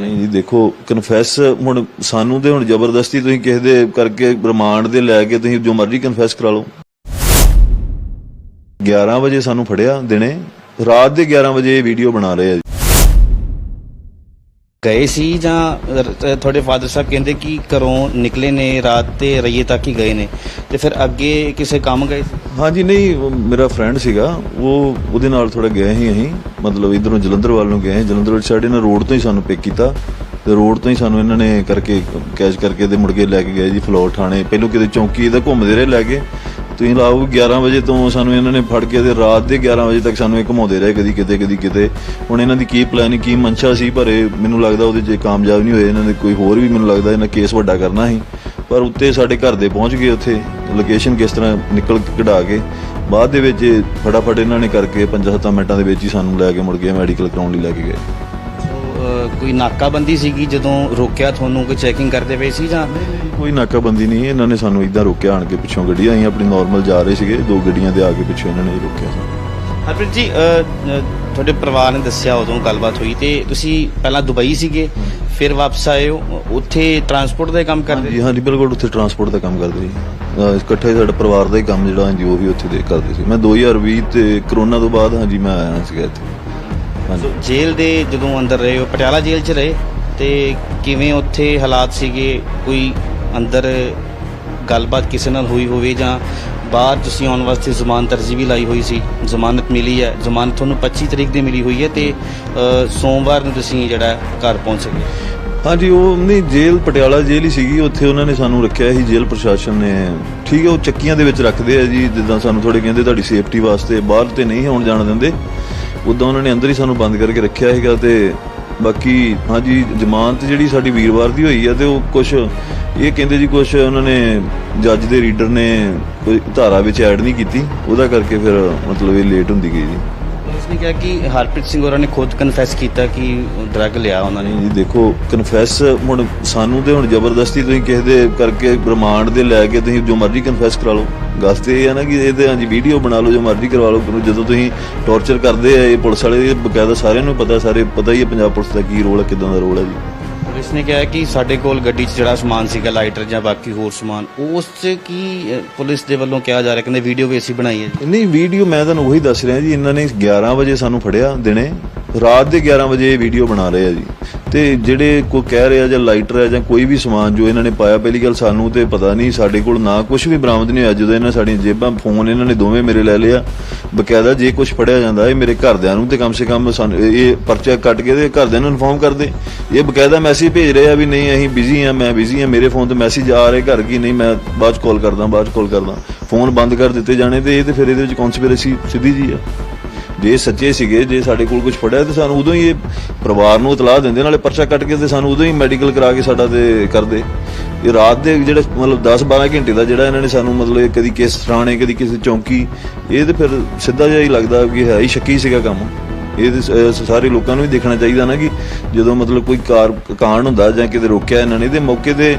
ਨਹੀਂ ਜੀ। ਦੇਖੋ ਕਨਫੈਸ ਹੁਣ ਸਾਨੂੰ ਤੇ ਹੁਣ ਜ਼ਬਰਦਸਤੀ ਤੁਸੀਂ ਕਿਸੇ ਦੇ ਕਰਕੇ ਰਿਮਾਂਡ ਦੇ ਲੈ ਕੇ ਤੁਸੀਂ ਜੋ ਮਰਜ਼ੀ ਕਨਫੈਸ ਕਰਾ ਲਓ। 11 ਵਜੇ ਸਾਨੂੰ ਫੜਿਆ ਦਿਨੇ। ਰਾਤ ਦੇ 11 ਵਜੇ ਇਹ ਵੀਡੀਓ ਬਣਾ ਰਹੇ ਆ ਜੀ। ਗਏ ਸੀ ਜਾਂ ਤੁਹਾਡੇ ਫਾਦਰ ਸਾਹਿਬ ਕਹਿੰਦੇ ਕਿ ਘਰੋਂ ਨਿਕਲੇ ਨੇ, ਰਾਤ ਤੇ ਰਈਏ ਤੱਕ ਹੀ ਗਏ ਨੇ। ਤੇ ਫਿਰ ਅੱਗੇ ਕਿਸੇ ਕੰਮ ਗਏ ਸੀ? ਹਾਂਜੀ, ਨਹੀਂ ਮੇਰਾ ਫਰੈਂਡ ਸੀਗਾ। ਉਹ, ਉਹਦੇ ਨਾਲ ਥੋੜਾ ਗਏ ਸੀ ਅਸੀਂ। ਮਤਲਬ ਇਧਰੋਂ ਜਲੰਧਰ ਵੱਲ ਨੂੰ ਗਏ ਜਲੰਧਰ ਵਾਲੀ ਸਾਈਡ ਇਹਨਾਂ ਰੋਡ ਤੋਂ ਹੀ ਸਾਨੂੰ ਪਿਕ ਕੀਤਾ। ਤੇ ਰੋਡ ਤੋਂ ਹੀ ਸਾਨੂੰ ਇਹਨਾਂ ਨੇ ਕਰਕੇ, ਕੈਚ ਕਰਕੇ ਤੇ ਮੁੜ ਕੇ ਲੈ ਕੇ ਗਏ ਜੀ, ਫਲੋਰ ਥਾਣੇ। ਪਹਿਲੋਂ ਕਿਤੇ ਚੌਂਕੀ ਇਹਦਾ ਘੁੰਮਦੇ ਰਹੇ ਲੈ ਕੇ। ਤੁਸੀਂ ਲਾਓ 11 ਵਜੇ ਤੋਂ ਸਾਨੂੰ ਇਹਨਾਂ ਨੇ ਫੜ ਕੇ ਤੇ ਰਾਤ ਦੇ 11 ਵਜੇ ਤੱਕ ਸਾਨੂੰ ਇਹ ਘੁਮਾਉਂਦੇ ਰਹੇ ਕਦੀ ਕਿਤੇ ਕਦੀ ਕਿਤੇ। ਹੁਣ ਇਹਨਾਂ ਦੀ ਕੀ ਪਲਾਨ ਕੀ ਮਨਸ਼ਾ ਸੀ, ਪਰ ਇਹ ਮੈਨੂੰ ਲੱਗਦਾ ਉਹਦੇ 'ਚ ਕਾਮਯਾਬ ਨਹੀਂ ਹੋਏ। ਇਹਨਾਂ ਦੇ ਕੋਈ ਹੋਰ ਵੀ ਮੈਨੂੰ ਲੱਗਦਾ ਇਹਨਾਂ ਕੇਸ ਵੱਡਾ ਕਰਨਾ ਸੀ। ਪਰ ਉੱਤੇ ਸਾਡੇ ਘਰ ਦੇ ਪਹੁੰਚ ਗਏ ਉੱਥੇ ਲੋਕੇਸ਼ਨ ਕਿਸ ਤਰ੍ਹਾਂ ਨਿਕਲ ਕਢਾ ਕੇ। ਬਾਅਦ ਦੇ ਵਿੱਚ ਫਟਾਫਟ ਇਹਨਾਂ ਨੇ ਕਰਕੇ 5-7 ਮਿੰਟਾਂ ਦੇ ਵਿੱਚ ਹੀ ਸਾਨੂੰ ਲੈ ਕੇ ਮੁੜ ਗਏ ਮੈਡੀਕਲ ਕਰਾਉਣ ਲਈ ਲੈ ਕੇ ਗਏ। ਕੋਈ ਨਾਕਾਬੰਦੀ ਸੀਗੀ ਜਦੋਂ ਰੋਕਿਆ ਤੁਹਾਨੂੰ ਕੋਈ ਚੈਕਿੰਗ ਕਰਦੇ ਪਏ ਸੀ ਜਾਂ? ਕੋਈ ਨਾਕਾਬੰਦੀ ਨਹੀਂ ਇਹਨਾਂ ਨੇ ਸਾਨੂੰ ਇਦਾਂ ਰੋਕਿਆ ਆਣ ਕੇ ਪਿੱਛੋਂ ਗੱਡੀ ਅਸੀਂ ਆਪਣੀ ਨਾਰਮਲ ਜਾ ਰਹੇ ਸੀਗੇ ਦੋ ਗੱਡੀਆਂ ਦੇ ਆ ਕੇ ਪਿੱਛੋਂ ਇਹਨਾਂ ਨੇ ਰੋਕਿਆ ਸਾਨੂੰ। ਹਰਪ੍ਰੀਤ ਜੀ ਤੁਹਾਡੇ ਪਰਿਵਾਰ ਨੇ ਦੱਸਿਆ ਉਦੋਂ ਗੱਲਬਾਤ ਹੋਈ ਤੇ ਤੁਸੀਂ ਪਹਿਲਾਂ ਦੁਬਈ ਸੀਗੇ ਫਿਰ ਵਾਪਸ ਆਏ ਹੋ ਉੱਥੇ ਟਰਾਂਸਪੋਰਟ ਦਾ ਕੰਮ ਕਰਦੇ? ਹਾਂਜੀ ਹਾਂਜੀ ਬਿਲਕੁਲ ਉੱਥੇ ਟਰਾਂਸਪੋਰਟ ਦਾ ਕੰਮ ਕਰਦੇ ਸੀ। ਇਕੱਠੇ ਸਾਡਾ ਪਰਿਵਾਰ ਦਾ ਹੀ ਕੰਮ ਜਿਹੜਾ ਹਾਂਜੀ ਉਹ ਵੀ ਉੱਥੇ ਦੇ ਕਰਦੇ ਸੀ। ਮੈਂ 2020 ਤੇ ਕਰੋਨਾ ਤੋਂ ਬਾਅਦ ਹਾਂਜੀ ਮੈਂ ਆਇਆ ਸੀਗਾ ਇੱਥੇ। ਸੋ ਜੇਲ੍ਹ ਦੇ ਜਦੋਂ ਅੰਦਰ ਰਹੇ ਹੋ ਪਟਿਆਲਾ ਜੇਲ੍ਹ 'ਚ ਰਹੇ ਤੇ ਕਿਵੇਂ ਉੱਥੇ ਹਾਲਾਤ ਸੀਗੇ? ਕੋਈ ਅੰਦਰ ਗੱਲਬਾਤ ਕਿਸੇ ਨਾਲ ਹੋਈ ਹੋਵੇ ਜਾਂ ਬਾਹਰ ਤੁਸੀਂ ਆਉਣ ਵਾਸਤੇ ਜ਼ਮਾਨਤ ਅਰਜ਼ੀ ਵੀ ਲਾਈ ਹੋਈ ਸੀ ਜ਼ਮਾਨਤ ਮਿਲੀ ਹੈ ਜ਼ਮਾਨਤ ਤੁਹਾਨੂੰ 25 ਤਰੀਕ ਦੀ ਮਿਲੀ ਹੋਈ ਹੈ ਤੇ ਸੋਮਵਾਰ ਨੂੰ ਤੁਸੀਂ ਜਿਹੜਾ ਘਰ ਪਹੁੰਚ ਸਕੇ। ਹਾਂਜੀ ਉਹ ਨਹੀਂ ਜੇਲ੍ਹ ਪਟਿਆਲਾ ਜੇਲ੍ਹ ਹੀ ਸੀਗੀ ਉੱਥੇ ਉਹਨਾਂ ਨੇ ਸਾਨੂੰ ਰੱਖਿਆ ਸੀ ਜੇਲ੍ਹ ਪ੍ਰਸ਼ਾਸਨ ਨੇ। ਠੀਕ ਹੈ ਉਹ ਚੱਕੀਆਂ ਦੇ ਵਿੱਚ ਰੱਖਦੇ ਆ ਜੀ ਜਿੱਦਾਂ ਸਾਨੂੰ ਥੋੜੇ ਕਹਿੰਦੇ ਤੁਹਾਡੀ ਸੇਫਟੀ ਵਾਸਤੇ ਬਾਹਰ ਤੇ ਨਹੀਂ ਆਉਣ ਜਾਣ ਦਿੰਦੇ। ਉਦਾਂ ਉਹਨਾਂ ਨੇ ਅੰਦਰ ਹੀ ਸਾਨੂੰ ਬੰਦ ਕਰਕੇ ਰੱਖਿਆ ਸੀਗਾ ਤੇ ਬਾਕੀ, ਹਾਂਜੀ, ਜ਼ਮਾਨਤ ਜਿਹੜੀ ਸਾਡੀ ਵੀਰਵਾਰ ਦੀ ਹੋਈ ਆ ਤੇ ਉਹ ਕੁਝ ਇਹ ਕਹਿੰਦੇ ਜੀ ਕੁਝ ਉਹਨਾਂ ਨੇ ਜੱਜ ਦੇ ਰੀਡਰ ਨੇ ਕੋਈ ਧਾਰਾ ਵਿੱਚ ਐਡ ਨਹੀਂ ਕੀਤੀ, ਉਹਦਾ ਕਰਕੇ ਫਿਰ ਮਤਲਬ ਇਹ ਲੇਟ ਹੁੰਦੀ ਗਈ ਜੀ। ਪੁਲਿਸ ਕਿਹਾ ਕਿ ਹਰਪ੍ਰੀਤ ਸਿੰਘ ਹੋਰਾਂ ਨੇ ਖੁਦ ਕਨਫੈਸ ਕੀਤਾ ਕਿ ਡਰੱਗ ਲਿਆ ਉਹਨਾਂ ਨੇ। ਜੀ ਦੇਖੋ ਕਨਫੈਸ ਹੁਣ ਸਾਨੂੰ ਤੇ ਹੁਣ ਜ਼ਬਰਦਸਤੀ ਤੁਸੀਂ ਕਿਸੇ ਦੇ ਕਰਕੇ ਰਿਮਾਂਡ ਦੇ ਲੈ ਕੇ ਤੁਸੀਂ ਜੋ ਮਰਜ਼ੀ ਕਨਫੈਸ ਕਰਾ ਲਓ। ਗੱਲ ਤੇ ਇਹ ਹੈ ਨਾ ਕਿ ਇਹਦੇ ਹਾਂਜੀ ਵੀਡੀਓ ਬਣਾ ਲਓ, ਜੋ ਮਰਜ਼ੀ ਕਰਵਾ ਲਓ। ਪਰ ਜਦੋਂ ਤੁਸੀਂ ਟੌਰਚਰ ਕਰਦੇ ਆ, ਇਹ ਪੁਲਿਸ ਵਾਲੇ, ਇਹ ਬਕਾਇਦਾ ਸਾਰਿਆਂ ਨੂੰ ਪਤਾ, ਸਾਰੇ ਪਤਾ ਹੀ ਹੈ ਪੰਜਾਬ ਪੁਲਿਸ ਦਾ ਕੀ ਰੋਲ ਹੈ ਕਿਦਾਂ ਦਾ ਰੋਲ ਹੈ ਜੀ। ਪੁਲਿਸ ਨੇ ਕਿਹਾ ਕਿ ਸਾਡੇ ਕੋਲ ਗੱਡੀ 'ਚ ਜਿਹੜਾ ਸਮਾਨ ਸੀਗਾ ਲਾਈਟਰ ਜਾਂ ਬਾਕੀ ਹੋਰ ਸਮਾਨ, ਉਸ 'ਚ ਕੀ ਪੁਲਿਸ ਦੇ ਵੱਲੋਂ ਕਿਹਾ ਜਾ ਰਿਹਾ? ਕਹਿੰਦੇ ਵੀਡੀਓ ਵੀ ਅਸੀਂ ਬਣਾਈ ਹੈ ਜੀ। ਨਹੀਂ ਵੀਡੀਓ ਮੈਂ ਤੁਹਾਨੂੰ ਉਹੀ ਦੱਸ ਰਿਹਾ ਜੀ, ਇਹਨਾਂ ਨੇ 11 ਵਜੇ ਸਾਨੂੰ ਫੜਿਆ ਦਿਨੇ। ਰਾਤ ਦੇ 11 ਵਜੇ ਇਹ ਵੀਡੀਓ ਬਣਾ ਰਹੇ ਆ ਜੀ। ਤੇ ਜਿਹੜੇ ਕੋਈ ਕਹਿ ਰਿਹਾ ਜਾਂ ਲਾਈਟਰ ਹੈ ਜਾਂ ਕੋਈ ਵੀ ਸਮਾਨ ਜੋ ਇਹਨਾਂ ਨੇ ਪਾਇਆ, ਪਹਿਲੀ ਗੱਲ ਸਾਨੂੰ ਤੇ ਪਤਾ ਨਹੀਂ ਸਾਡੇ ਕੋਲ ਨਾ ਕੁਝ ਵੀ ਬਰਾਮਦ ਨਹੀਂ ਹੋਇਆ। ਜਦੋਂ ਇਹਨਾਂ ਸਾਡੀਆਂ ਜੇਬਾਂ ਫੋਨ ਇਹਨਾਂ ਨੇ ਦੋਵੇਂ ਮੇਰੇ ਲੈ ਲਿਆ ਬਕਾਇਦਾ ਜੇ ਕੁਝ ਫੜਿਆ ਜਾਂਦਾ, ਇਹ ਮੇਰੇ ਘਰਦਿਆਂ ਨੂੰ ਤੇ ਕਮ ਸੇ ਕਮ ਸਾਨੂੰ ਇਹ ਪਰਚਾ ਕੱਟ ਕੇ ਤੇ ਘਰਦਿਆਂ ਨੂੰ ਇਨਫੋਰਮ ਕਰਦੇ ਇਹ ਬਕਾਇਦਾ ਮੈਸੇਜ ਭੇਜ ਰਹੇ ਆ ਵੀ ਨਹੀਂ, ਅਸੀਂ ਬਿਜ਼ੀ ਆ, ਮੈਂ ਬਿਜ਼ੀ ਆ, ਮੇਰੇ ਫੋਨ ਤੇ ਮੈਸੇਜ ਆ ਰਹੇ ਘਰ ਕੀ? ਨਹੀਂ, ਮੈਂ ਬਾਅਦ ਚ ਕਾਲ ਕਰਦਾ, ਬਾਅਦ ਚ ਕਾਲ ਕਰਦਾ। ਫੋਨ ਬੰਦ ਕਰ ਦਿੱਤੇ ਜਾਣੇ ਤੇ ਇਹ ਤੇ ਫਿਰ ਇਹਦੇ ਵਿੱਚ ਕਨਸਪੀਰੇਸੀ ਸਿੱਧੀ ਜੀ ਆ। ਜੇ ਸੱਚੇ ਸੀਗੇ, ਜੇ ਸਾਡੇ ਕੋਲ ਕੁਝ ਫੜਿਆ ਤੇ ਸਾਨੂੰ ਉਦੋਂ ਹੀ ਇਹ ਪਰਿਵਾਰ ਨੂੰ ਇਤਲਾਹ ਦਿੰਦੇ, ਨਾਲੇ ਪਰਚਾ ਕੱਟ ਕੇ ਤੇ ਸਾਨੂੰ ਉਦੋਂ ਹੀ ਮੈਡੀਕਲ ਕਰਾ ਕੇ ਸਾਡਾ ਤੇ ਕਰਦੇ। ਇਹ ਰਾਤ ਦੇ ਜਿਹੜੇ ਮਤਲਬ 10 12 ਘੰਟੇ ਦਾ ਜਿਹੜਾ ਇਹਨਾਂ ਨੇ ਸਾਨੂੰ ਮਤਲਬ ਕਦੀ ਕਿਸ ਥਾਣੇ, ਕਦੀ ਕਿਸੇ ਚੌਂਕੀ, ਇਹ ਤੇ ਫਿਰ ਸਿੱਧਾ ਜਿਹਾ ਹੀ ਲੱਗਦਾ ਕਿ ਹੈ ਹੀ ਸ਼ੱਕੀ ਸੀਗਾ ਕੰਮ। ਇਹ ਤੇ ਸਾਰੇ ਲੋਕਾਂ ਨੂੰ ਵੀ ਦੇਖਣਾ ਚਾਹੀਦਾ ਨਾ ਕਿ ਜਦੋਂ ਮਤਲਬ ਕੋਈ ਕਾਰ, ਕਾਂਡ ਹੁੰਦਾ ਜਾਂ ਕਿਤੇ ਰੋਕਿਆ ਇਹਨਾਂ ਨੇ, ਤੇ ਮੌਕੇ ਤੇ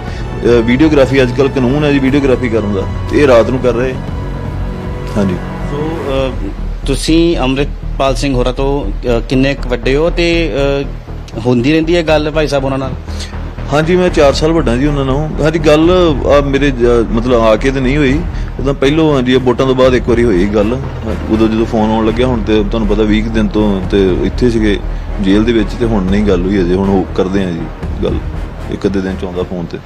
ਵੀਡੀਓਗ੍ਰਾਫੀ ਅੱਜ ਕੱਲ ਕਾਨੂੰਨ ਹੈ ਜੀ ਵੀਡੀਓਗ੍ਰਾਫੀ ਕਰਨ ਦਾ। ਤੇ ਇਹ ਰਾਤ ਨੂੰ ਕਰ ਰਹੇ। ਹਾਂਜੀ। ਸੋ ਤੁਸੀਂ ਅੰਮ੍ਰਿਤਪਾਲ ਸਿੰਘ ਹੋਰਾਂ ਤੋਂ ਕਿੰਨੇ ਕੁ ਵੱਡੇ ਹੋ ਤੇ ਹੁੰਦੀ ਰਹਿੰਦੀ ਹੈ ਗੱਲ ਭਾਈ ਸਾਹਿਬ ਉਹਨਾਂ ਨਾਲ? ਹਾਂਜੀ, ਮੈਂ 4 ਸਾਲ ਵੱਡਾ ਜੀ ਉਹਨਾਂ ਨਾਲੋਂ। ਹਾਂਜੀ, ਗੱਲ ਆ ਮੇਰੇ ਜ- ਮਤਲਬ ਆ ਕੇ ਤੇ ਨਹੀਂ ਹੋਈ। ਉਦੋਂ ਪਹਿਲੋਂ, ਹਾਂਜੀ, ਇਹ ਵੋਟਾਂ ਤੋਂ ਬਾਅਦ ਇੱਕ ਵਾਰੀ ਹੋਈ ਗੱਲ। ਉਦੋਂ ਜਦੋਂ ਫੋਨ ਆਉਣ ਲੱਗਿਆ, ਹੁਣ ਤੇ ਤੁਹਾਨੂੰ ਪਤਾ 20 ਕੁ ਦਿਨ ਤੋਂ ਤੇ ਇੱਥੇ ਸੀਗੇ, ਜੇਲ੍ਹ ਦੇ ਵਿੱਚ ਤੇ ਹੁਣ ਨਹੀਂ ਗੱਲ ਹੋਈ ਅਜੇ। ਹੁਣ ਉਹ ਕਰਦੇ ਆ ਜੀ ਗੱਲ, ਇੱਕ ਅੱਧੇ ਦਿਨ ਚ ਆਉਂਦਾ ਫੋਨ ਤੇ।